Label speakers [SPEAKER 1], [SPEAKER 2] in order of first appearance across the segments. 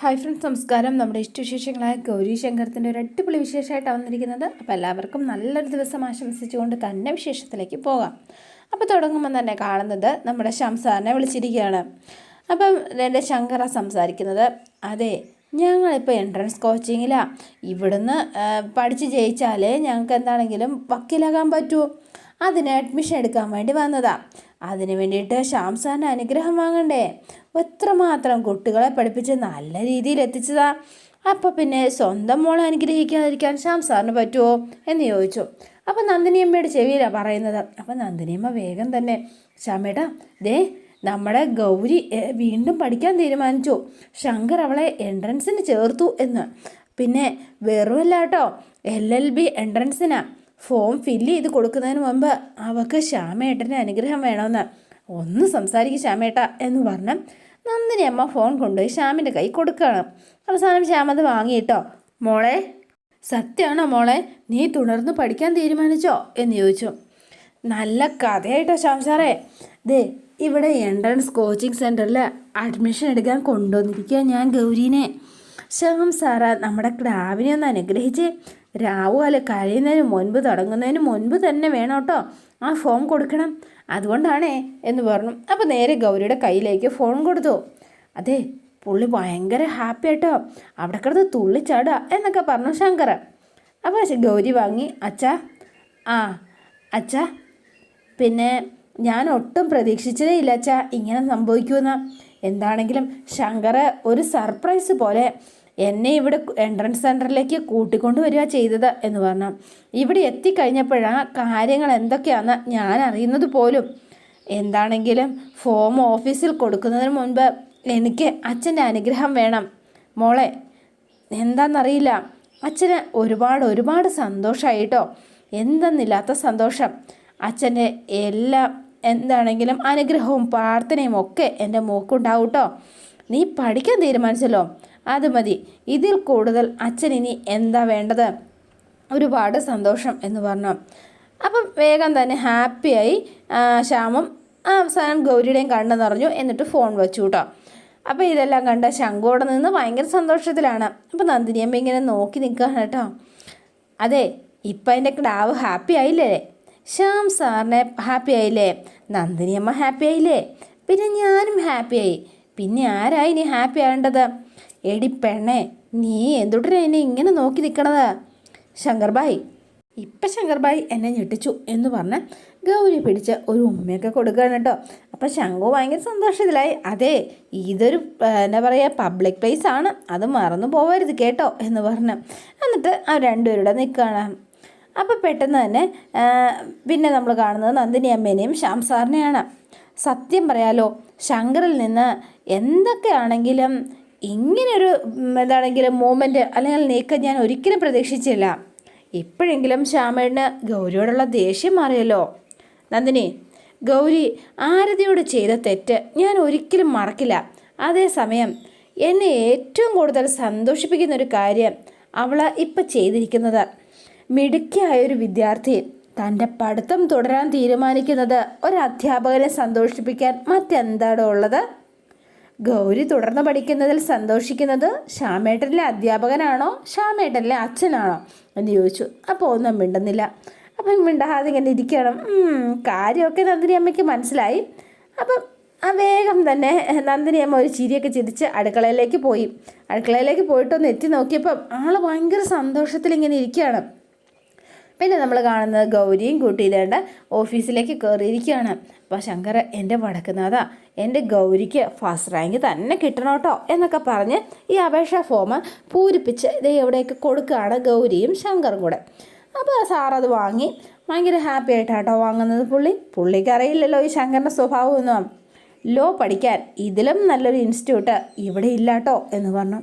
[SPEAKER 1] Hi friends നമസ്കാരം. നമ്മുടെ ഇഷ്ടവിശേഷങ്ങളായ ഗൗരി ശങ്കരത്തിന്റെ ഒരു അടിപൊളി വിശേഷമായിട്ടാണ് വന്നിരിക്കുന്നത്. അപ്പോൾ എല്ലാവർക്കും നല്ലൊരു ദിവസം ആശംസിച്ചുകൊണ്ട് തന്നെ വിശേഷത്തിലേക്ക് പോകാം. അപ്പോൾ തുടങ്ങുമ്പോൾ തന്നെ കാണുന്നത് നമ്മുടെ ശംസാറിനെ വിളിച്ചിരിക്കുകയാണ്. അപ്പം എന്റെ ശങ്കറ സംസാരിക്കുന്നത് അതെ ഞങ്ങളിപ്പോൾ എൻട്രൻസ് കോച്ചിങ്ങിലാണ് ഇവിടുന്ന് പഠിച്ച് ജയിച്ചാലേ ഞങ്ങൾക്ക് എന്താണെങ്കിലും വക്കീലാകാൻ പറ്റൂ. അതിന് അഡ്മിഷൻ എടുക്കാൻ വേണ്ടി വന്നതാ. അതിന് വേണ്ടിയിട്ട് ശ്യാം സാറിന്റെ അനുഗ്രഹം വാങ്ങണ്ടേ? എത്രമാത്രം കുട്ടികളെ പഠിപ്പിച്ച് നല്ല രീതിയിൽ എത്തിച്ചതാ. അപ്പോൾ പിന്നെ സ്വന്തം മോളെ അനുഗ്രഹിക്കാതിരിക്കാൻ ശ്യാം സാറിന് പറ്റുമോ എന്ന് ചോദിച്ചു. അപ്പോൾ നന്ദിനിയമ്മയുടെ ചെവിയിലാണ് പറയുന്നത്. അപ്പോൾ നന്ദിനിയമ്മ വേഗം തന്നെ ശ്യാമേട്ടാ ദേ നമ്മുടെ ഗൗരി വീണ്ടും പഠിക്കാൻ തീരുമാനിച്ചു. ശങ്കർ അവളെ എൻട്രൻസിന് ചേർത്തു എന്ന്. പിന്നെ വെറുമല്ല കേട്ടോ എൽ എൽ ബി എൻട്രൻസിനാ ഫോം ഫില്ല് ചെയ്ത് കൊടുക്കുന്നതിന് മുമ്പ് അവൾക്ക് ശ്യാമേട്ടന്റെ അനുഗ്രഹം വേണമെന്ന്. ഒന്ന് സംസാരിക്കും ശ്യാമേട്ട എന്ന് പറഞ്ഞ് നന്ദിനി അമ്മ ഫോൺ കൊണ്ടുപോയി ശ്യാമിന്റെ കൈ കൊടുക്കുകയാണ്. അവസാനം ശ്യാം അത് വാങ്ങിയിട്ടോ? മോളെ സത്യമാണോ മോളെ? നീ തുടർന്ന് പഠിക്കാൻ തീരുമാനിച്ചോ? എന്ന് ചോദിച്ചു. നല്ല കഥയായിട്ടോ ശ്യാം സാറേ. ദേ ഇവിടെ എൻട്രൻസ് കോച്ചിങ് സെന്ററിൽ അഡ്മിഷൻ എടുക്കാൻ കൊണ്ടുവന്നിരിക്കുക ഞാൻ ഗൗരീനെ. ശ്യാം സാറ നമ്മുടെ ക്ലാവിനെ ഒന്ന് അനുഗ്രഹിച്ച് രാവു അല്ല കഴിയുന്നതിന് മുൻപ് തുടങ്ങുന്നതിന് മുൻപ് തന്നെ വേണം കേട്ടോ. ആ ഫോം കൊടുക്കണം. അതുകൊണ്ടാണേ എന്ന് പറഞ്ഞു. അപ്പോൾ നേരെ ഗൗരിയുടെ കയ്യിലേക്ക് ഫോൺ കൊടുത്തു. അതെ പുള്ളി ഭയങ്കര ഹാപ്പി ആയിട്ടോ അവിടെ കിടന്ന് തുള്ളിച്ചാടുക എന്നൊക്കെ പറഞ്ഞു ശങ്കർ അപ്പോൾ ഗൗരി വാങ്ങി അച്ഛാ ആ അച്ഛാ പിന്നെ ഞാൻ ഒട്ടും പ്രതീക്ഷിച്ചതേ ഇല്ല അച്ഛാ. ഇങ്ങനെ സംഭവിക്കുമെന്ന്. എന്താണെങ്കിലും ശങ്കർ ഒരു സർപ്രൈസ് പോലെ എന്നെ ഇവിടെ എൻട്രൻസ് സെന്ററിലേക്ക് കൂട്ടിക്കൊണ്ട് വരിക ചെയ്തത് എന്ന് പറഞ്ഞു. ഇവിടെ എത്തിക്കഴിഞ്ഞപ്പോഴാണ് കാര്യങ്ങൾ എന്തൊക്കെയാണെന്ന് ഞാൻ അറിയുന്നത് പോലും. എന്താണെങ്കിലും ഫോം ഓഫീസിൽ കൊടുക്കുന്നതിന് മുൻപ് എനിക്ക് അച്ഛന്റെ അനുഗ്രഹം വേണം. മോളെ എന്താണെന്നറിയില്ല അച്ഛന് ഒരുപാട് ഒരുപാട് സന്തോഷമായിട്ടോ എന്തെന്നില്ലാത്ത സന്തോഷം. അച്ഛന്റെ എല്ലാ എന്താണെങ്കിലും അനുഗ്രഹവും പ്രാർത്ഥനയും ഒക്കെ എന്റെ മോക്കുണ്ടാവും കേട്ടോ നീ പഠിക്കാൻ തീരുമാനിച്ചല്ലോ. അത് മതി. ഇതിൽ കൂടുതൽ അച്ഛൻ ഇനി എന്താ വേണ്ടത്? ഒരുപാട് സന്തോഷം എന്ന് പറഞ്ഞു. അപ്പം വേഗം തന്നെ ഹാപ്പിയായി ശ്യാമം അവസാനം ഗൗരിയുടെയും കണ്ണു നിറഞ്ഞു എന്നിട്ട് ഫോൺ വെച്ചു കേട്ടോ അപ്പോൾ ഇതെല്ലാം കണ്ട ശങ്കോടെ നിന്ന് ഭയങ്കര സന്തോഷത്തിലാണ്. അപ്പോൾ നന്ദിനിയമ്മ ഇങ്ങനെ നോക്കി നിൽക്കുകയാണ് കേട്ടോ അതെ ഇപ്പം എന്റെ ക്ലാവ് ഹാപ്പി ആയില്ലേ? ശ്യാം സാറിനെ ഹാപ്പി ആയില്ലേ? നന്ദിനിയമ്മ ഹാപ്പി ആയില്ലേ? പിന്നെ ഞാനും ഹാപ്പിയായി പിന്നെ ആരായി ഇനി ഹാപ്പി ആവേണ്ടത്? എടി പെണ്ണേ നീ എന്തുടനെ എന്നെ ഇങ്ങനെ നോക്കി നിൽക്കണത് ശങ്കർബായി ഇപ്പം ശങ്കർബായി എന്നെ ഞെട്ടിച്ചു എന്ന് പറഞ്ഞ് ഗൗരി പിടിച്ച ഒരു ഉമ്മയൊക്കെ കൊടുക്കുകയാണ് കേട്ടോ. അപ്പം ശങ്കു ഭയങ്കര സന്തോഷത്തിലായി. അതെ ഇതൊരു എന്താ പറയുക പബ്ലിക് പ്ലേസ് ആണ്. അത് മറന്നു പോകരുത് കേട്ടോ എന്ന് പറഞ്ഞ്. എന്നിട്ട് ആ രണ്ടുപേരുടെ നിൽക്കുകയാണ് അപ്പോൾ പെട്ടെന്ന് തന്നെ പിന്നെ നമ്മൾ കാണുന്നത് നന്ദിനി അമ്മേനെയും ശ്യാം സാറിനെയാണ്. സത്യം പറയാലോ ശങ്കറിൽ നിന്ന് എന്തൊക്കെയാണെങ്കിലും ഇങ്ങനൊരു എന്താണെങ്കിലും മൂമെന്റ് അല്ലെങ്കിൽ നീക്കം ഞാൻ ഒരിക്കലും പ്രതീക്ഷിച്ചില്ല. ഇപ്പോഴെങ്കിലും ശ്യാമേടിന് ഗൗരിയോടുള്ള ദേഷ്യം മാറിയല്ലോ. നന്ദിനി ഗൗരി ആരതിയോട് ചെയ്ത തെറ്റ് ഞാൻ ഒരിക്കലും മറക്കില്ല. അതേസമയം എന്നെ ഏറ്റവും കൂടുതൽ സന്തോഷിപ്പിക്കുന്ന ഒരു കാര്യം അവൾ ഇപ്പം ചെയ്തിരിക്കുന്നത്. മിടുക്കിയായ ഒരു വിദ്യാർത്ഥി തന്റെ പഠിത്തം തുടരാൻ തീരുമാനിക്കുന്നത് ഒരു അധ്യാപകനെ സന്തോഷിപ്പിക്കാൻ മറ്റെന്താണോ ഉള്ളത്? ഗൗരി തുടർന്ന് പഠിക്കുന്നതിൽ സന്തോഷിക്കുന്നത് ശ്യാമേട്ടനിലെ അധ്യാപകനാണോ ശ്യാമേട്ടനിലെ അച്ഛനാണോ എന്ന് ചോദിച്ചു. അപ്പോൾ ഒന്നും മിണ്ടുന്നില്ല. അപ്പം മിണ്ടാതെ ഇങ്ങനെ ഇരിക്കണം കാര്യമൊക്കെ നന്ദിനി അമ്മയ്ക്ക് മനസ്സിലായി. അപ്പം ആ വേഗം തന്നെ നന്ദിനി അമ്മ ഒരു ചിരിയൊക്കെ ചിരിച്ച് അടുക്കളയിലേക്ക് പോയി. അടുക്കളയിലേക്ക് പോയിട്ടൊന്ന് എത്തി നോക്കിയപ്പം ആൾ ഭയങ്കര സന്തോഷത്തിൽ ഇങ്ങനെ ഇരിക്കുകയാണ്. പിന്നെ നമ്മൾ കാണുന്നത് ഗൗരിയും കൂട്ടിയിതേണ്ട ഓഫീസിലേക്ക് കയറിയിരിക്കുകയാണ്. അപ്പോൾ ശങ്കർ എന്റെ വടക്കുന്നാഥ എന്റെ ഗൗരിക്ക് ഫസ്റ്റ് റാങ്ക് തന്നെ കിട്ടണം കേട്ടോ എന്നൊക്കെ പറഞ്ഞ് ഈ അപേക്ഷാ ഫോം പൂരിപ്പിച്ച് ഇത് എവിടെയൊക്കെ കൊടുക്കുകയാണ് ഗൗരിയും ശങ്കറും കൂടെ. അപ്പോൾ സാർ അത് വാങ്ങി. ഭയങ്കര ഹാപ്പി ആയിട്ടാട്ടോ വാങ്ങുന്നത് പുള്ളി. പുള്ളിക്ക് അറിയില്ലല്ലോ ഈ ശങ്കറിന്റെ സ്വഭാവമൊന്നും ലോ പഠിക്കാൻ ഇതിലും നല്ലൊരു ഇൻസ്റ്റിറ്റ്യൂട്ട് ഇവിടെ ഇല്ലാട്ടോ എന്ന് പറഞ്ഞു.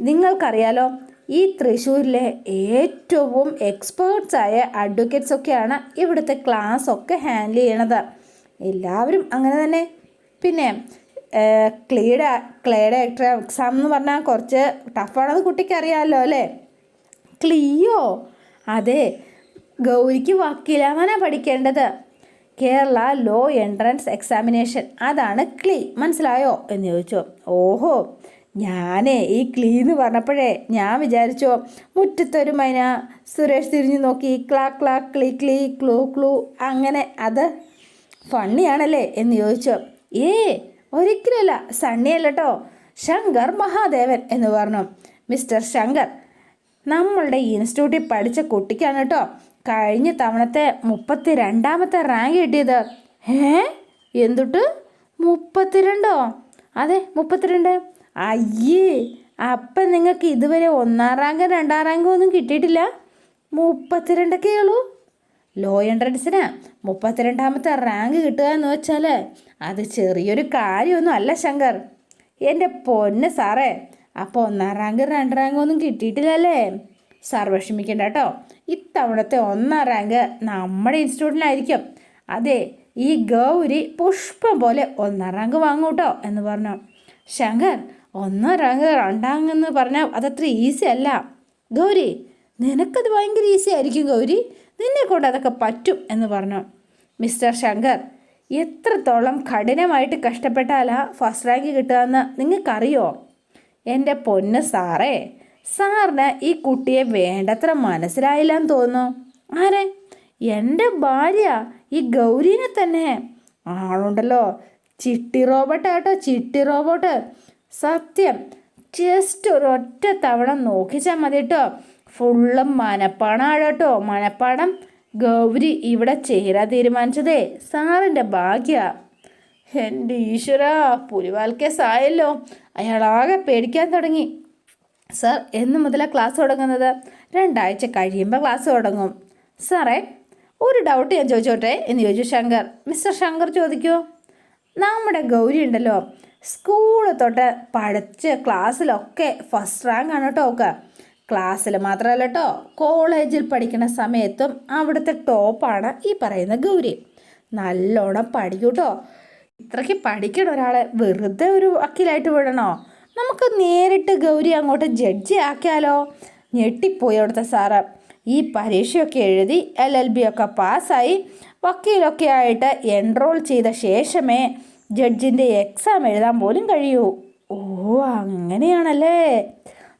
[SPEAKER 1] നിങ്ങൾക്കറിയാലോ ഈ തൃശ്ശൂരിലെ ഏറ്റവും എക്സ്പേർട്സ് ആയ അഡ്വക്കേറ്റ്സ് ഒക്കെയാണ് ഇവിടുത്തെ ക്ലാസ് ഒക്കെ ഹാൻഡിൽ ചെയ്യണത്. എല്ലാവരും അങ്ങനെ തന്നെ. പിന്നെ ക്ലീഡ ക്ലേഡ എക്സാം എന്ന് പറഞ്ഞാൽ കുറച്ച് ടഫാണത് കുട്ടിക്ക് അറിയാമല്ലോ അല്ലേ? ക്ലിയോ? അതെ. ഗൗരിക്ക് വക്കീലാവാനാണ് പഠിക്കേണ്ടത്. കേരള ലോ എൻട്രൻസ് എക്സാമിനേഷൻ അതാണ് ക്ലി. മനസ്സിലായോ? എന്ന് ചോദിച്ചു. ഓഹോ. ഞാനേ ഈ ക്ലീ എന്ന് പറഞ്ഞപ്പോഴേ ഞാൻ വിചാരിച്ചോ മുറ്റത്തൊരു മൈന സുരേഷ് തിരിഞ്ഞു നോക്കി ക്ലാ ക്ലാ ക്ലീ ക്ലീ ക്ലൂ ക്ലൂ അങ്ങനെ അത് ഫണ്ണിയാണല്ലേ എന്ന് ചോദിച്ചു. ഏ ഒരിക്കലല്ല സണ്ണിയല്ല കേട്ടോ ശങ്കർ മഹാദേവൻ എന്ന് പറഞ്ഞു. മിസ്റ്റർ ശങ്കർ നമ്മളുടെ ഇൻസ്റ്റിറ്റ്യൂട്ടിൽ പഠിച്ച കുട്ടിക്കാണ് കേട്ടോ കഴിഞ്ഞ തവണത്തെ മുപ്പത്തി രണ്ടാമത്തെ റാങ്ക് കിട്ടിയത്. ഏ എന്തുട്ട്? മുപ്പത്തിരണ്ടോ? അതെ മുപ്പത്തിരണ്ട്. അയ്യേ അപ്പം നിങ്ങൾക്ക് ഇതുവരെ ഒന്നാം റാങ്ക് രണ്ടാം റാങ്ക് ഒന്നും കിട്ടിയിട്ടില്ല? മുപ്പത്തിരണ്ടൊക്കെ ഉള്ളൂ. ലോ എൻട്രൻസിന് മുപ്പത്തിരണ്ടാമത്തെ റാങ്ക് കിട്ടുക എന്ന് വെച്ചാൽ അത് ചെറിയൊരു കാര്യമൊന്നും അല്ല ശങ്കർ. എന്റെ പൊന്ന് സാറേ അപ്പോൾ ഒന്നാം റാങ്ക് രണ്ടാം റാങ്ക് ഒന്നും കിട്ടിയിട്ടില്ലല്ലേ? സാർ വിഷമിക്കേണ്ട കേട്ടോ. ഇത്തവണത്തെ ഒന്നാം റാങ്ക് നമ്മുടെ ഇൻസ്റ്റിറ്റ്യൂട്ടിലായിരിക്കും. അതെ ഈ ഗൗരി പുഷ്പം പോലെ ഒന്നാം റാങ്ക് വാങ്ങൂട്ടോ എന്ന് പറഞ്ഞു. ശങ്കർ ഒന്നാം രണ്ടാങ്ങെന്ന് പറഞ്ഞാൽ അതത്ര ഈസി അല്ല. ഗൗരി നിനക്കത് ഭയങ്കര ഈസി ആയിരിക്കും ഗൗരി. നിന്നെ കൊണ്ട് അതൊക്കെ പറ്റും എന്ന് പറഞ്ഞു. മിസ്റ്റർ ശങ്കർ എത്രത്തോളം കഠിനമായിട്ട് കഷ്ടപ്പെട്ടാലാ ഫസ്റ്റ് റാങ്ക് കിട്ടുകയെന്ന് നിങ്ങൾക്കറിയോ? എന്റെ പൊന്ന് സാറേ സാറിന് ഈ കുട്ടിയെ വേണ്ടത്ര മനസ്സിലായില്ല എന്ന് തോന്നുന്നു. ആരെ? എന്റെ ഭാര്യ ഈ ഗൗരീനെ തന്നെ. ആളുണ്ടല്ലോ ചിട്ടി റോബോട്ട് കേട്ടോ ചിട്ടി റോബോട്ട് സത്യം. ജസ്റ്റ് ഒരൊറ്റ തവണ നോക്കിച്ചാൽ മതി കേട്ടോ ഫുള്ളും മനപ്പാടാണ് കേട്ടോ മനപ്പാടം ഗൗരി ഇവിടെ ചേരാൻ തീരുമാനിച്ചതേ. സാറിന്റെ ഭാഗ്യ. എന്റെ ഈശ്വര പുലിവാൽക്കേസായല്ലോ. അയാളാകെ പേടിക്കാൻ തുടങ്ങി. സാർ എന്ന് മുതലാണ് ക്ലാസ് തുടങ്ങുന്നത്? രണ്ടാഴ്ച കഴിയുമ്പോൾ ക്ലാസ് തുടങ്ങും. സാറേ ഒരു ഡൗട്ട് ഞാൻ ചോദിച്ചോട്ടെ? എന്ന് ചോദിച്ചു ശങ്കർ. മിസ്റ്റർ ശങ്കർ ചോദിക്കൂ. നമ്മുടെ ഗൗരി ഉണ്ടല്ലോ. സ്കൂൾ തൊട്ട് പഠിച്ച് ക്ലാസ്സിലൊക്കെ ഫസ്റ്റ് റാങ്ക് ആണ് കേട്ടോ ഒക്കെ. ക്ലാസ്സിൽ മാത്രമല്ല കേട്ടോ കോളേജിൽ പഠിക്കുന്ന സമയത്തും അവിടുത്തെ ടോപ്പാണ് ഈ പറയുന്ന ഗൗരി. നല്ലോണം പഠിക്കൂ കേട്ടോ ഇത്രയ്ക്ക് പഠിക്കണ ഒരാളെ വെറുതെ ഒരു വക്കീലായിട്ട് വിടണോ? നമുക്ക് നേരിട്ട് ഗൗരി അങ്ങോട്ട് ജഡ്ജി ആക്കിയാലോ? ഞെട്ടിപ്പോയി അവിടുത്തെ സാറ്. ഈ പരീക്ഷയൊക്കെ എഴുതി എൽ എൽ ബി ഒക്കെ പാസ്സായി വക്കീലൊക്കെ ആയിട്ട് എൻറോൾ ചെയ്ത ശേഷമേ ജഡ്ജിന്റെ എക്സാം എഴുതാൻ പോലും കഴിയൂ. ഓ അങ്ങനെയാണല്ലേ?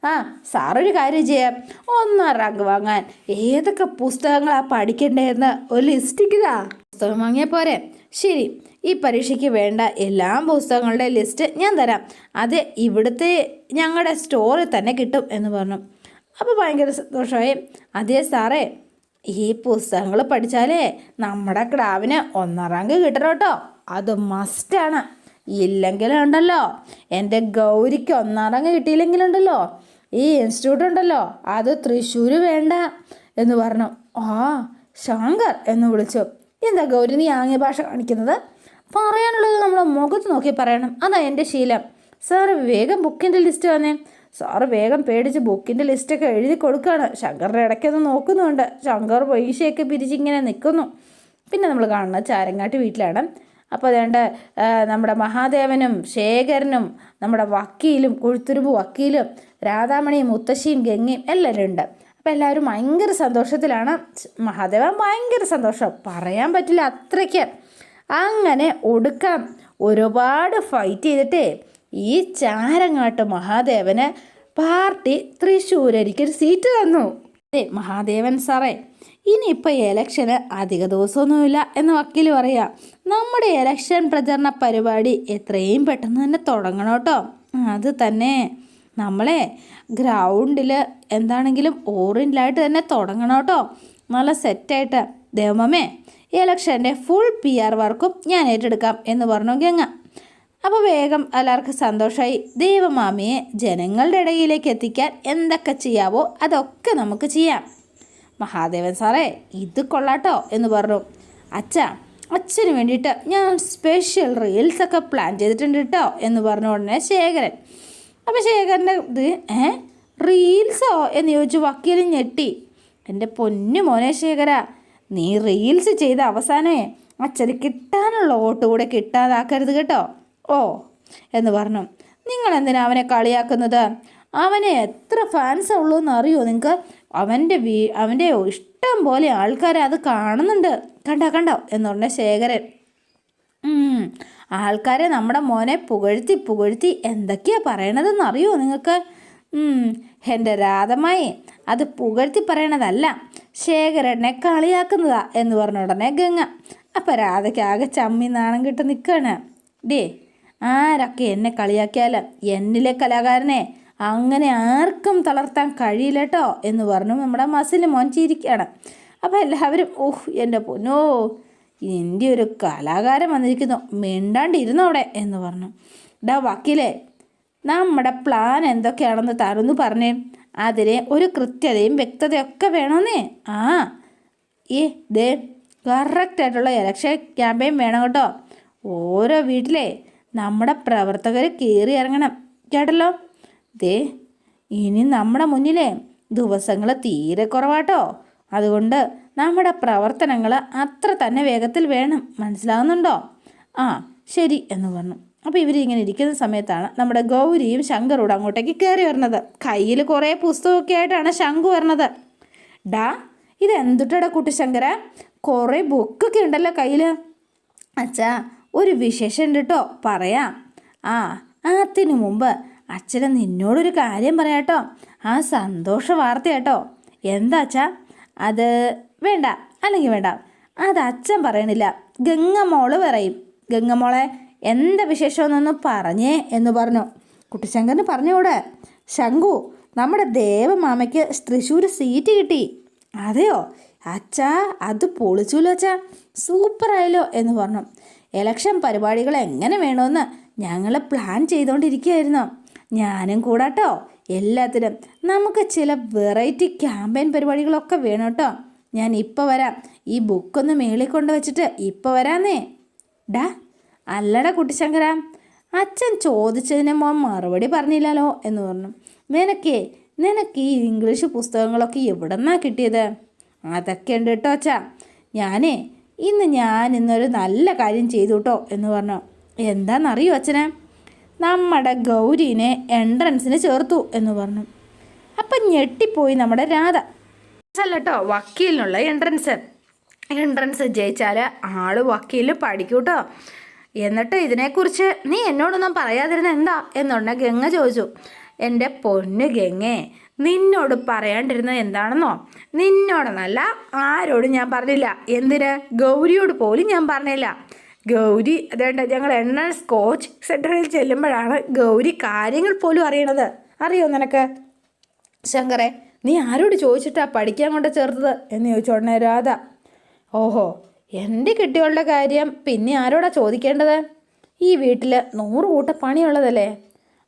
[SPEAKER 1] ആ സാറൊരു കാര്യം ചെയ്യാം. ഒന്നാം റാങ്ക് വാങ്ങാൻ. ഏതൊക്കെ പുസ്തകങ്ങളാണ് പഠിക്കേണ്ടതെന്ന് ഒരു ലിസ്റ്റ് ഇതാ പുസ്തകം വാങ്ങിയാൽ പോരെ. ശരി ഈ പരീക്ഷയ്ക്ക് വേണ്ട എല്ലാ പുസ്തകങ്ങളുടെ ലിസ്റ്റ് ഞാൻ തരാം. അത് ഇവിടുത്തെ ഞങ്ങളുടെ സ്റ്റോറിൽ തന്നെ കിട്ടും എന്ന് പറഞ്ഞു. അപ്പോൾ ഭയങ്കര സന്തോഷമായി. അതേ സാറേ ഈ പുസ്തകങ്ങൾ പഠിച്ചാലേ നമ്മുടെ ക്ലാവിന് ഒന്നാം റാങ്ക് കിട്ടണം കേട്ടോ. അത് മസ്റ്റാണ് ഇല്ലെങ്കിലുണ്ടല്ലോ എന്റെ ഗൗരിക്ക് ഒന്നാം കിട്ടിയില്ലെങ്കിലും ഉണ്ടല്ലോ ഈ ഇൻസ്റ്റിറ്റ്യൂട്ട് ഉണ്ടല്ലോ. അത് തൃശ്ശൂർ വേണ്ട എന്ന് പറഞ്ഞു. ആ ശങ്കർ എന്ന് വിളിച്ചു. എന്താ ഗൗരി നീ ആംഗ്യ ഭാഷ കാണിക്കുന്നത്? പറയാനുള്ളത് നമ്മൾ മുഖത്ത് നോക്കി പറയണം. അതാ എന്റെ ശീലം. സാറ് വേഗം ബുക്കിന്റെ ലിസ്റ്റ് വന്നേ സാറ് വേഗം പേടിച്ച് ബുക്കിന്റെ ലിസ്റ്റൊക്കെ എഴുതി കൊടുക്കുകയാണ് ശങ്കറിന്റെ ഇടയ്ക്കൊന്ന് നോക്കുന്നുണ്ട്. ശങ്കർ പൈസയൊക്കെ പിരിച്ചിങ്ങനെ നിൽക്കുന്നു. പിന്നെ നമ്മൾ കാണുന്നത് ചാരങ്ങാട്ടി വീട്ടിലാണ്. അപ്പോൾ അതുകൊണ്ട് നമ്മുടെ മഹാദേവനും ശേഖരനും നമ്മുടെ വക്കീലും കൊഴുത്തുരുമ്പ് വക്കീലും രാധാമണിയും മുത്തശ്ശിയും ഗംഗയും എല്ലാവരും ഉണ്ട്. അപ്പോൾ എല്ലാവരും ഭയങ്കര സന്തോഷത്തിലാണ്. മഹാദേവൻ ഭയങ്കര സന്തോഷം. പറയാൻ പറ്റില്ല അത്രയ്ക്ക്. അങ്ങനെ ഒടുക്കാം ഒരുപാട് ഫൈറ്റ് ചെയ്തിട്ടേ ഈ ചാരങ്ങാട്ട് മഹാദേവന് പാർട്ടി തൃശ്ശൂരരിക്കൊരു സീറ്റ് തന്നു. അതെ മഹാദേവൻ സാറേ ഇനിയിപ്പോൾ എലക്ഷന് അധിക ദിവസമൊന്നുമില്ല എന്ന് വക്കീൽ പറയാം. നമ്മുടെ എലക്ഷൻ പ്രചരണ പരിപാടി എത്രയും പെട്ടെന്ന് തന്നെ തുടങ്ങണം കേട്ടോ. അത് തന്നെ. നമ്മളെ ഗ്രൗണ്ടിൽ എന്താണെങ്കിലും ഓറിയന്റിലായിട്ട് തന്നെ തുടങ്ങണം കേട്ടോ. നല്ല സെറ്റായിട്ട് ദേവമേ ഇലക്ഷന്റെ ഫുൾ പി ആർ വർക്കും ഞാൻ ഏറ്റെടുക്കാം എന്ന് പറഞ്ഞു ഗംഗ അപ്പോൾ വേഗം എല്ലാവർക്കും സന്തോഷമായി ദേവമാമിയെ ജനങ്ങളുടെ ഇടയിലേക്ക് എത്തിക്കാൻ എന്തൊക്കെ ചെയ്യാവോ അതൊക്കെ നമുക്ക് ചെയ്യാം. മഹാദേവൻ സാറേ ഇത് കൊള്ളാട്ടോ എന്ന് പറഞ്ഞു. അച്ഛ അച്ഛന് വേണ്ടിയിട്ട് ഞാൻ സ്പെഷ്യൽ റീൽസൊക്കെ പ്ലാൻ ചെയ്തിട്ടുണ്ട് കേട്ടോ എന്ന് പറഞ്ഞ ഉടനെ ശേഖരൻ. അപ്പോൾ ശേഖരന്റെ ഇത് ഏ റീൽസോ എന്ന് ചോദിച്ചു വക്കീലും ഞെട്ടി. എന്റെ പൊന്നു മോനെ ശേഖര നീ റീൽസ് ചെയ്ത അവസാനമേ അച്ഛന് കിട്ടാനുള്ള വോട്ട് കൂടെ കിട്ടാതാക്കരുത് കേട്ടോ. ഓ എന്ന് പറഞ്ഞു. നിങ്ങൾ എന്തിനാ അവനെ കളിയാക്കുന്നത്? അവനെ എത്ര ഫാൻസ് ഉള്ളൂ എന്ന് അറിയോ നിങ്ങൾക്ക് അവന്റെ വീ അവന്റെ ഇഷ്ടം പോലെ ആൾക്കാരെ അത് കാണുന്നുണ്ട്. കണ്ടോ കണ്ടോ എന്ന് പറഞ്ഞ ശേഖരൻ. ആൾക്കാരെ നമ്മുടെ മോനെ പുകഴ്ത്തി പുകഴ്ത്തി എന്തൊക്കെയാണ് പറയണതെന്ന് അറിയോ നിങ്ങൾക്ക് എന്റെ രാധമായി അത് പുകഴ്ത്തി പറയണതല്ല. ശേഖരനെ കളിയാക്കുന്നതാ എന്ന് പറഞ്ഞ ഉടനെ ഗംഗ. അപ്പം രാധയ്ക്ക് ആകെ ചമ്മി നാണം കിട്ട് നിൽക്കുകയാണ് ഡേ ആരൊക്കെ എന്നെ കളിയാക്കിയാലും എന്നിലെ കലാകാരനെ അങ്ങനെ ആർക്കും തളർത്താൻ കഴിയില്ല കേട്ടോ എന്ന് പറഞ്ഞു നമ്മുടെ മസിൽ മോൻ ചിരിക്കുകയാണ് അപ്പോൾ എല്ലാവരും ഓഹ് എന്റെ പൊന്നോ എന്റെ ഒരു കലാകാരൻ വന്നിരിക്കുന്നു മിണ്ടാണ്ടിരുന്നു അവിടെ എന്ന് പറഞ്ഞു. ഡാ വക്കീലേ നമ്മുടെ പ്ലാൻ എന്തൊക്കെയാണെന്ന് താനൊന്ന് പറഞ്ഞേ. അതിന് ഒരു കൃത്യതയും വ്യക്തതയൊക്കെ വേണമെന്നേ ആ ഏ ദേ കറക്റ്റായിട്ടുള്ള ഇലക്ഷൻ ക്യാമ്പയിൻ വേണം കേട്ടോ. ഓരോ വീട്ടിലെ നമ്മുടെ പ്രവർത്തകർ കയറി ഇറങ്ങണം. കേട്ടല്ലോ? ദേ ഇനി നമ്മുടെ മുന്നിലെ ദിവസങ്ങൾ തീരെ കുറവാട്ടോ. അതുകൊണ്ട് നമ്മുടെ പ്രവർത്തനങ്ങൾ അത്ര തന്നെ വേഗത്തിൽ വേണം. മനസ്സിലാകുന്നുണ്ടോ ആ ശരി എന്ന് പറഞ്ഞു. അപ്പോൾ ഇവരിങ്ങനെ ഇരിക്കുന്ന സമയത്താണ് നമ്മുടെ ഗൗരിയും ശങ്കറോട് അങ്ങോട്ടേക്ക് കയറി വരുന്നത് കയ്യിൽ കുറേ പുസ്തകമൊക്കെ ആയിട്ടാണ് ശങ്കു വരുന്നത് ഡാ ഇത് എന്തുട്ടടാ കുട്ടിശങ്കര? കുറേ ബുക്കൊക്കെ ഉണ്ടല്ലോ കയ്യിൽ അച്ഛാ ഒരു വിശേഷം കേട്ടോ പറയാം. ആ അതിനു മുമ്പ് അച്ഛനെ നിന്നോടൊരു കാര്യം പറയാട്ടോ ആ സന്തോഷ വാർത്ത കേട്ടോ എന്താ അച്ഛാ? അത് വേണ്ട അല്ലെങ്കിൽ വേണ്ട. അത് അച്ഛൻ പറയണില്ല. ഗംഗമോൾ പറയും. ഗംഗമോളെ എന്താ വിശേഷമെന്നൊന്ന് പറഞ്ഞേ എന്ന് പറഞ്ഞു. കുട്ടിശങ്കറിന് പറഞ്ഞുകൂടെ ശങ്കു നമ്മുടെ ദേവമാമയ്ക്ക് തൃശ്ശൂർ സീറ്റ് കിട്ടി. അതെയോ? അച്ഛാ അത് പൊളിച്ചൂലോ അച്ഛാ? സൂപ്പറായല്ലോ എന്ന് പറഞ്ഞു. എലക്ഷൻ പരിപാടികൾ എങ്ങനെ വേണമെന്ന് ഞങ്ങൾ പ്ലാൻ ചെയ്തുകൊണ്ടിരിക്കുകയായിരുന്നു ഞാനും കൂടാട്ടോ. എല്ലാത്തിനും നമുക്ക് ചില വെറൈറ്റി ക്യാമ്പയിൻ പരിപാടികളൊക്കെ വേണം കേട്ടോ ഞാൻ ഇപ്പോൾ വരാം. ഈ ബുക്കൊന്ന് മേളിൽ കൊണ്ട് വെച്ചിട്ട് ഇപ്പോൾ വരാന്നേ. ഡാ അല്ലടാ കുട്ടിശങ്കര. അച്ഛൻ ചോദിച്ചതിന് മോൻ മറുപടി പറഞ്ഞില്ലല്ലോ എന്ന് പറഞ്ഞു. നിനക്കേ നിനക്ക് ഈ ഇംഗ്ലീഷ് പുസ്തകങ്ങളൊക്കെ എവിടെന്നാ കിട്ടിയത്? അതൊക്കെ ഉണ്ട് കേട്ടോ അച്ഛാ. ഞാനേ ഇന്ന് ഞാൻ ഇന്നൊരു നല്ല കാര്യം ചെയ്തു കേട്ടോ എന്ന് പറഞ്ഞു. എന്താണെന്നറിയോ അച്ഛനെ? നമ്മുടെ ഗൗരീനെ എൻട്രൻസിന് ചേർത്തു എന്ന് പറഞ്ഞു. അപ്പം ഞെട്ടിപ്പോയി നമ്മുടെ രാധ. അല്ല വക്കീലിനുള്ള എൻട്രൻസ് എൻട്രൻസ് ജയിച്ചാൽ ആൾ വക്കീൽ പഠിക്കൂട്ടോ. എന്നിട്ട് ഇതിനെക്കുറിച്ച് നീ എന്നോടൊന്നും പറയാതിരുന്ന എന്താ? എന്നുണ്ടെ ഗംഗ ചോദിച്ചു. എന്റെ പൊന്നു ഗംഗേ നിന്നോട് പറയാണ്ടിരുന്നത് എന്താണെന്നോ? നിന്നോടെന്നല്ല ആരോടും ഞാൻ പറഞ്ഞില്ല. എന്തിന്? ഗൗരിയോട് പോലും ഞാൻ പറഞ്ഞില്ല. ഗൗരി അതേണ്ട ഞങ്ങൾ എണ്ണ കോച്ച് സെന്ററിൽ ചെല്ലുമ്പോഴാണ് ഗൗരി കാര്യങ്ങൾ പോലും അറിയണത്. അറിയോ നിനക്ക്? ശങ്കറെ നീ ആരോട് ചോദിച്ചിട്ടാ പഠിക്കാൻ കൊണ്ട് ചേർത്തത്? എന്ന് ചോദിച്ചോടനെ രാധ. ഓഹോ എന്റെ കുട്ടികളുടെ കാര്യം പിന്നെ ആരോടാ ചോദിക്കേണ്ടത്? ഈ വീട്ടിൽ നൂറ് കൂട്ട പണിയുള്ളതല്ലേ?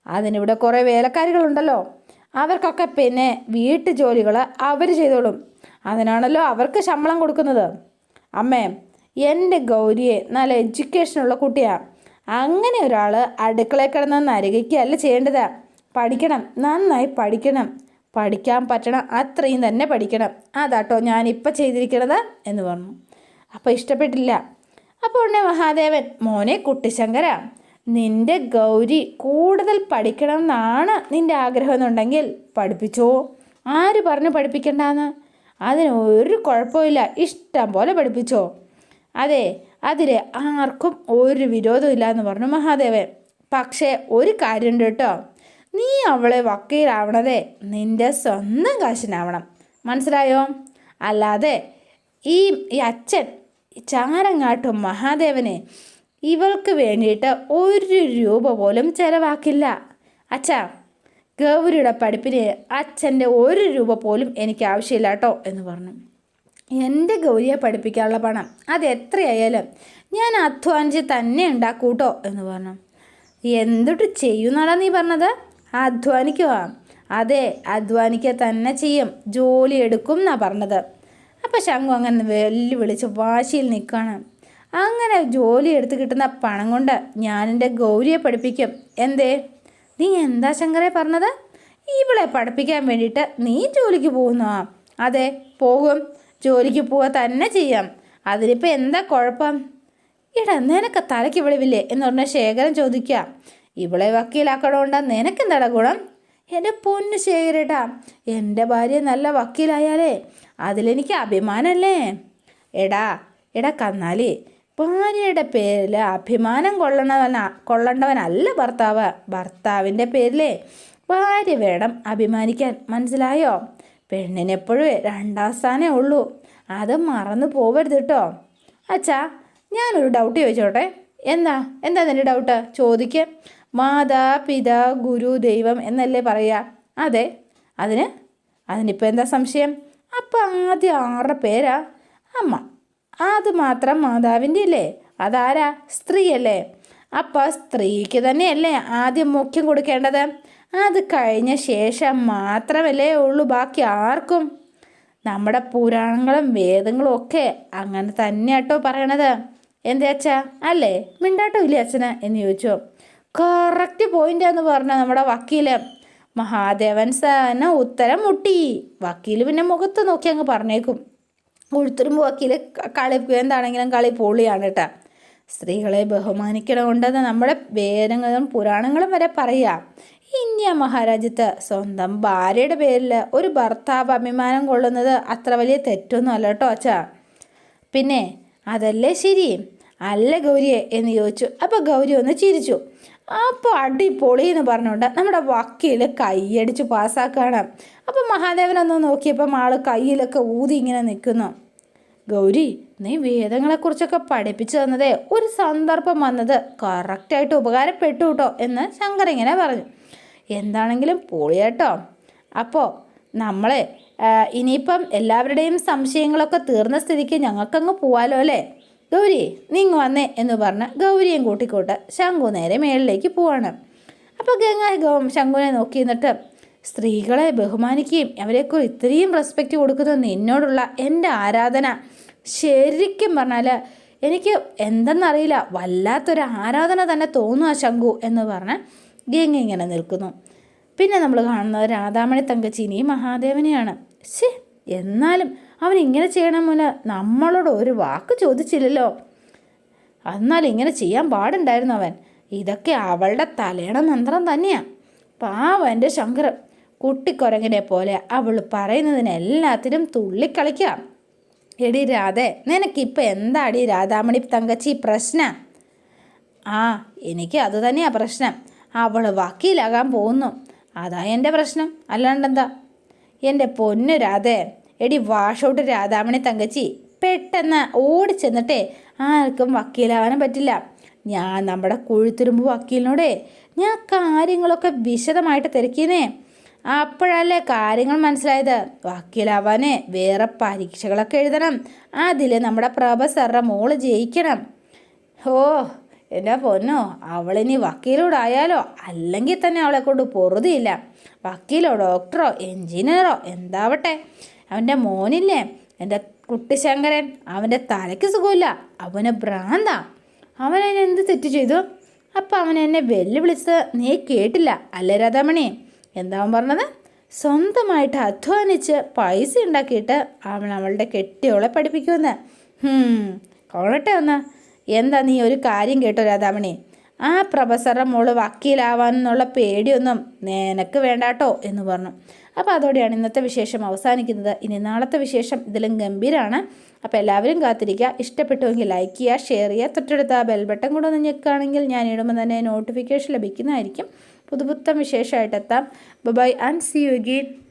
[SPEAKER 1] അതിനിവിടെ കുറേ വേലക്കാരികളുണ്ടല്ലോ. അവർക്കൊക്കെ പിന്നെ വീട്ടു ജോലികൾ അവർ ചെയ്തോളും. അതിനാണല്ലോ അവർക്ക് ശമ്പളം കൊടുക്കുന്നത്. അമ്മേ എന്റെ ഗൗരിയെ നല്ല എഡ്യൂക്കേഷനുള്ള കുട്ടിയാണ് അങ്ങനെ ഒരാൾ അടുക്കളയിൽ കിടന്ന് നരകിക്കുകയല്ല ചെയ്യേണ്ടത്. പഠിക്കണം നന്നായി പഠിക്കണം. പഠിക്കാൻ പറ്റണം അത്രയും തന്നെ പഠിക്കണം. അതാട്ടോ ഞാനിപ്പോൾ ചെയ്തിരിക്കണത് എന്ന് പറഞ്ഞു. അപ്പോൾ ഇഷ്ടപ്പെട്ടില്ല. അപ്പോൾ ഉടനെ മഹാദേവൻ മോനെ കുട്ടിശങ്കര. നിന്റെ ഗൗരി കൂടുതൽ പഠിക്കണം എന്നാണ് നിന്റെ ആഗ്രഹം എന്നുണ്ടെങ്കിൽ പഠിപ്പിച്ചോ. ആര് പറഞ്ഞു പഠിപ്പിക്കണ്ടെന്ന്? അതിന് ഒരു കുഴപ്പമില്ല ഇഷ്ടം പോലെ പഠിപ്പിച്ചോ. അതെ അതിൽ ആർക്കും ഒരു വിരോധമില്ല എന്ന് പറഞ്ഞു മഹാദേവൻ. പക്ഷേ ഒരു കാര്യമുണ്ട് കേട്ടോ. നീ അവളെ വക്കീലാവണതേ. നിന്റെ സ്വന്തം കാശിനാവണം. മനസ്സിലായോ? അല്ലാതെ ഈ അച്ഛൻ ചാരങ്ങാട്ടും മഹാദേവനെ ഇവൾക്ക് വേണ്ടിയിട്ട് ഒരു രൂപ പോലും ചിലവാക്കില്ല. അച്ഛാ ഗൗരിയുടെ പഠിപ്പിന് അച്ഛന്റെ ഒരു രൂപ പോലും എനിക്ക് ആവശ്യമില്ല കേട്ടോ എന്ന് പറഞ്ഞു. എന്റെ ഗൗരിയെ പഠിപ്പിക്കാനുള്ള പണം അത് എത്രയായാലും ഞാൻ അധ്വാനിച്ച് തന്നെ ഉണ്ടാക്കൂട്ടോ എന്ന് പറഞ്ഞു. എന്തൊട്ട് ചെയ്യുന്നാടാ നീ പറഞ്ഞത്? അധ്വാനിക്കുക അതെ അധ്വാനിക്കുക തന്നെ ചെയ്യും. ജോലി എടുക്കും എന്നാണ് പറഞ്ഞത്. അപ്പം ശങ്കു അങ്ങനെ വെല്ലു വിളിച്ച് വാശിയിൽ നിൽക്കുകയാണ്. അങ്ങനെ ജോലി എടുത്ത് കിട്ടുന്ന പണം കൊണ്ട് ഞാൻ എന്റെ ഗൗരിയെ പഠിപ്പിക്കും. എന്തേ? നീ എന്താ ശങ്കരെ പറഞ്ഞത്? ഇവളെ പഠിപ്പിക്കാൻ വേണ്ടിയിട്ട് നീ ജോലിക്ക് പോകുന്നോ? അതെ പോകും. ജോലിക്ക് പോവുക തന്നെ ചെയ്യാം. അതിനിപ്പോൾ എന്താ കുഴപ്പം? ഇടാ നിനക്ക് തലയ്ക്ക് വിളിവില്ലേ എന്ന് പറഞ്ഞ ശേഖരൻ ചോദിക്കുക ഇവളെ വക്കീലാക്കണോണ്ട നിനക്കെന്താടാ ഗുണം? എന്റെ പൊന്ന് ശേഖരേട്ടാ എന്റെ ഭാര്യ നല്ല വക്കീലായാലേ അതിലെനിക്ക് അഭിമാനമല്ലേ എടാ എടാ കന്നാലി ഭാര്യയുടെ പേരിൽ അഭിമാനം കൊള്ളണവന കൊള്ളേണ്ടവനല്ല ഭർത്താവ്. ഭർത്താവിന്റെ പേരിലേ ഭാര്യ വേണം അഭിമാനിക്കാൻ. മനസ്സിലായോ? പെണ്ണിനെപ്പോഴും രണ്ടാം സ്ഥാനേ ഉള്ളൂ. അത് മറന്നു പോവരുത് കേട്ടോ അച്ഛാ ഞാനൊരു ഡൗട്ട് ചോദിച്ചോട്ടെ? എന്താ? എന്താ നിന്റെ ഡൗട്ട് ചോദിക്ക്. മാതാ പിതാ ഗുരു ദൈവം എന്നല്ലേ പറയുക അതെ. അതിന്? അതിനിപ്പോൾ എന്താ സംശയം? അപ്പം ആദ്യം ആരുടെ പേരാ? അമ്മ. അത് മാത്രം മാതാവിന്റെ അല്ലേ അതാരാ? സ്ത്രീയല്ലേ? അപ്പോൾ സ്ത്രീക്ക് തന്നെയല്ലേ ആദ്യം മുഖ്യം കൊടുക്കേണ്ടത്? അത് കഴിഞ്ഞ ശേഷം മാത്രമല്ലേ ഉള്ളൂ ബാക്കി ആർക്കും? നമ്മുടെ പുരാണങ്ങളും വേദങ്ങളും ഒക്കെ അങ്ങനെ തന്നെയാട്ടോ പറയണത്. എന്താ അച്ഛാ? അല്ലേ? മിണ്ടാട്ടോ ഇല്ലേ അച്ഛന്? എന്ന് ചോദിച്ചു. കറക്റ്റ് എന്ന് പറഞ്ഞ നമ്മുടെ വക്കീൽ. മഹാദേവൻ സന ഉത്തരം മുട്ടി. വക്കീൽ പിന്നെ മുഖത്ത് നോക്കി അങ്ങ് പറഞ്ഞേക്കും. ഉഴുത്തുരുമ്പ് വക്കീൽ കളി എന്താണെങ്കിലും കളി പൊളിയാണ് കേട്ടോ സ്ത്രീകളെ ബഹുമാനിക്കണമുണ്ടെന്ന് നമ്മുടെ വേദങ്ങളും പുരാണങ്ങളും വരെ പറയാം. ഇന്ത്യ മഹാരാജ്യത്ത് സ്വന്തം ഭാര്യയുടെ പേരിൽ ഒരു ഭർത്താവ് അഭിമാനം കൊള്ളുന്നത് അത്ര വലിയ തെറ്റൊന്നും അല്ല കേട്ടോ അച്ഛ. പിന്നെ അതല്ലേ ശരി? അല്ല ഗൗരിയെ എന്ന് ചോദിച്ചു. അപ്പോൾ ഗൗരി ഒന്ന് ചിരിച്ചു. അപ്പോൾ അടിപൊളി എന്ന് പറഞ്ഞുകൊണ്ട് നമ്മുടെ വക്കീൽ കൈയടിച്ച് പാസ്സാക്കുകയാണ്. അപ്പോൾ മഹാദേവൻ ഒന്ന് നോക്കിയപ്പം ആൾ കയ്യിലൊക്കെ ഊതി ഇങ്ങനെ നിൽക്കുന്നു. ഗൗരി നീ വേദങ്ങളെക്കുറിച്ചൊക്കെ പഠിപ്പിച്ചു തന്നതേ ഒരു സന്ദർഭം വന്നത് കറക്റ്റായിട്ട് ഉപകാരപ്പെട്ടു കേട്ടോ എന്ന് ശങ്കർ ഇങ്ങനെ പറഞ്ഞു. എന്താണെങ്കിലും പൊളിയാട്ടോ അപ്പോൾ നമ്മളെ ഇനിയിപ്പം എല്ലാവരുടെയും സംശയങ്ങളൊക്കെ തീർന്ന സ്ഥിതിക്ക് ഞങ്ങൾക്കങ്ങ് പോവാലോ അല്ലേ? ഗൗരി നിങ്ങ വന്നേ എന്ന് പറഞ്ഞ് ഗൗരിയും കൂട്ടിക്കൂട്ട് ശംഖു നേരെ മേളിലേക്ക് പോവാണ്. അപ്പോൾ ഗംഗ ഗൗ ശംഖുവിനെ നോക്കി നിന്നിട്ട് സ്ത്രീകളെ ബഹുമാനിക്കുകയും അവരെക്കുറിച്ച് ഇത്രയും റെസ്പെക്റ്റ് കൊടുക്കുന്ന നിന്നോടുള്ള എന്റെ ആരാധന. ശരിക്കും പറഞ്ഞാൽ എനിക്ക് എന്തെന്നറിയില്ല വല്ലാത്തൊരു ആരാധന തന്നെ തോന്നുക ശംഖു എന്ന് പറഞ്ഞ് ഗംഗ ഇങ്ങനെ നിൽക്കുന്നു. പിന്നെ നമ്മൾ കാണുന്നത് രാധാമണി തങ്കച്ചീനി മഹാദേവനെയാണ്. ശേ എന്നാലും അവൻ ഇങ്ങനെ ചെയ്യണമെന്ന് നമ്മളോട് ഒരു വാക്ക് ചോദിച്ചില്ലല്ലോ. എന്നാൽ ഇങ്ങനെ ചെയ്യാൻ പാടുണ്ടായിരുന്നു അവൻ. ഇതൊക്കെ അവളുടെ തലയണ മന്ത്രം തന്നെയാണ് പാവം ശങ്കർ. കുട്ടിക്കുരങ്ങിനെ പോലെ അവൾ പറയുന്നതിനെല്ലാത്തിനും തുള്ളിക്കളിക്കാം. എടി രാധേ നിനക്കിപ്പോൾ എന്താടി രാധാമണി തങ്കച്ചി പ്രശ്ന? ആ എനിക്ക് അത് തന്നെയാണ് പ്രശ്നം. അവൾ വക്കീലാകാൻ പോകുന്നു. അതാ എന്റെ പ്രശ്നം. അല്ലാണ്ടെന്താ? എന്റെ പൊന്നു രാധേ. എടി വാഷൗട്ട് രാധാമണി തങ്കച്ചി പെട്ടെന്ന് ഓടി ചെന്നിട്ടേ ആർക്കും വക്കീലാവാനും പറ്റില്ല. ഞാൻ നമ്മുടെ കുഴുത്തുരുമ്പ് വക്കീലിനോടെ ഞാൻ കാര്യങ്ങളൊക്കെ വിശദമായിട്ട് തിരക്കിയേ അപ്പോഴല്ലേ കാര്യങ്ങൾ മനസ്സിലായത്? വക്കീലാവാനേ വേറെ പരീക്ഷകളൊക്കെ എഴുതണം. അതിൽ നമ്മുടെ പ്രൊഫസറുടെ മോൾ ജയിക്കണം. ഓ എന്റെ പൊന്നോ അവളിനി വക്കീലോടായാലോ? അല്ലെങ്കിൽ തന്നെ അവളെ കൊണ്ട് പൊറുതിയില്ല. വക്കീലോ ഡോക്ടറോ എൻജിനീയറോ എന്താവട്ടെ. അവന്റെ മോനില്ലേ? എന്റെ കുട്ടിശങ്കരൻ അവന്റെ തലയ്ക്ക് സുഖമില്ല. അവന് ഭ്രാന്ത. അവൻ എന്ത് തെറ്റ് ചെയ്തു? അപ്പം അവൻ എന്നെ വെല്ലുവിളിച്ചത് നീ കേട്ടില്ല അല്ലേ രാധാമണി എന്താ പറഞ്ഞത്? സ്വന്തമായിട്ട് അധ്വാനിച്ച് പൈസ ഉണ്ടാക്കിയിട്ട് അവൻ അവളുടെ കെട്ടിയോളെ പഠിപ്പിക്കുമെന്ന്. കൊള്ളട്ടെ ഒന്ന്. എന്താ നീ ഒരു കാര്യം കേട്ടോ രാധാമണി? ആ പ്രൊഫസറുടെ മോൾ വക്കീലാവാനെന്നുള്ള പേടിയൊന്നും നിനക്ക് വേണ്ടാട്ടോ എന്ന് പറഞ്ഞു. അപ്പോൾ അതോടെയാണ് ഇന്നത്തെ വിശേഷം അവസാനിക്കുന്നത്. ഇനി നാളത്തെ വിശേഷം ഇതിലും ഗംഭീരമാണ് അപ്പോൾ എല്ലാവരും കാത്തിരിക്കുക. ഇഷ്ടപ്പെട്ടുവെങ്കിൽ ലൈക്ക് ചെയ്യുക ഷെയർ ചെയ്യുക. തൊട്ടടുത്ത ആ ബെൽ ബട്ടൺ കൂടെ ഒന്ന് ഞെക്കുകയാണെങ്കിൽ ഞാൻ ഇടുമ്പോൾ തന്നെ നോട്ടിഫിക്കേഷൻ ലഭിക്കുന്നതായിരിക്കും. പുതുപുത്തം വിശേഷമായിട്ട് വിശേഷമായിട്ടെത്താം bye and see you again